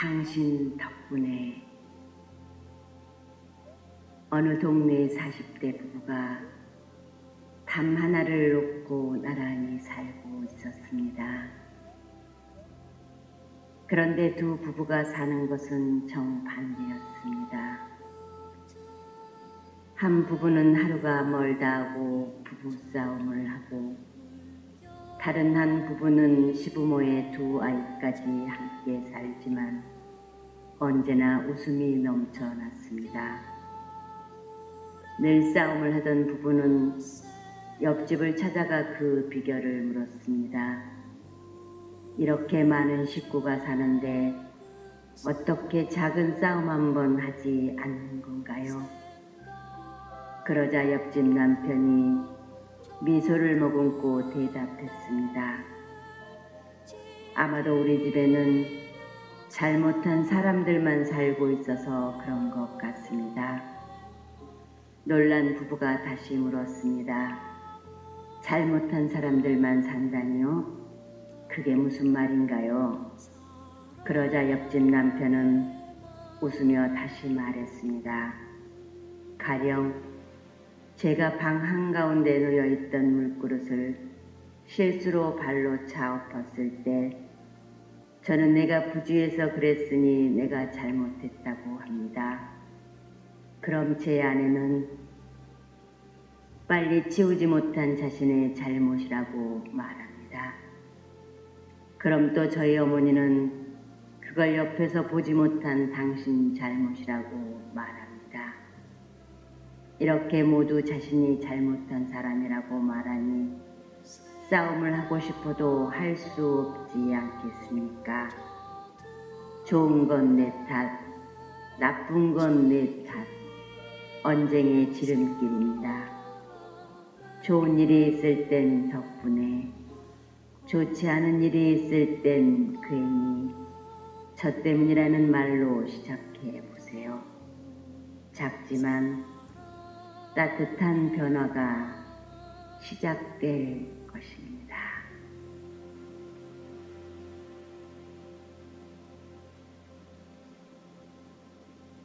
당신 덕분에 어느 동네 40대 부부가 담 하나를 놓고 나란히 살고 있었습니다. 그런데 두 부부가 사는 것은 정반대였습니다. 한 부부는 하루가 멀다 하고 부부싸움을 하고 다른 한 부부는 시부모의 두 아이까지 함께 살지만 언제나 웃음이 넘쳐났습니다. 늘 싸움을 하던 부부는 옆집을 찾아가 그 비결을 물었습니다. 이렇게 많은 식구가 사는데 어떻게 작은 싸움 한 번 하지 않는 건가요? 그러자 옆집 남편이 미소를 머금고 대답했습니다. 아마도 우리 집에는 잘못한 사람들만 살고 있어서 그런 것 같습니다. 놀란 부부가 다시 물었습니다. 잘못한 사람들만 산다니요? 그게 무슨 말인가요? 그러자 옆집 남편은 웃으며 다시 말했습니다. 가령 제가 방 한가운데 놓여 있던 물그릇을 실수로 발로 차 엎었을 때 저는 내가 부주해서 그랬으니 내가 잘못했다고 합니다. 그럼 제 아내는 빨리 치우지 못한 자신의 잘못이라고 말합니다. 그럼 또 저희 어머니는 그걸 옆에서 보지 못한 당신 잘못이라고 말합니다. 이렇게 모두 자신이 잘못한 사람이라고 말하니 싸움을 하고 싶어도 할 수 없지 않겠습니까? 좋은 건 내 탓, 나쁜 건 내 탓, 언쟁의 지름길입니다. 좋은 일이 있을 땐 덕분에, 좋지 않은 일이 있을 땐 괜히 저 때문이라는 말로 시작해 보세요. 작지만 따뜻한 변화가 시작될 것입니다.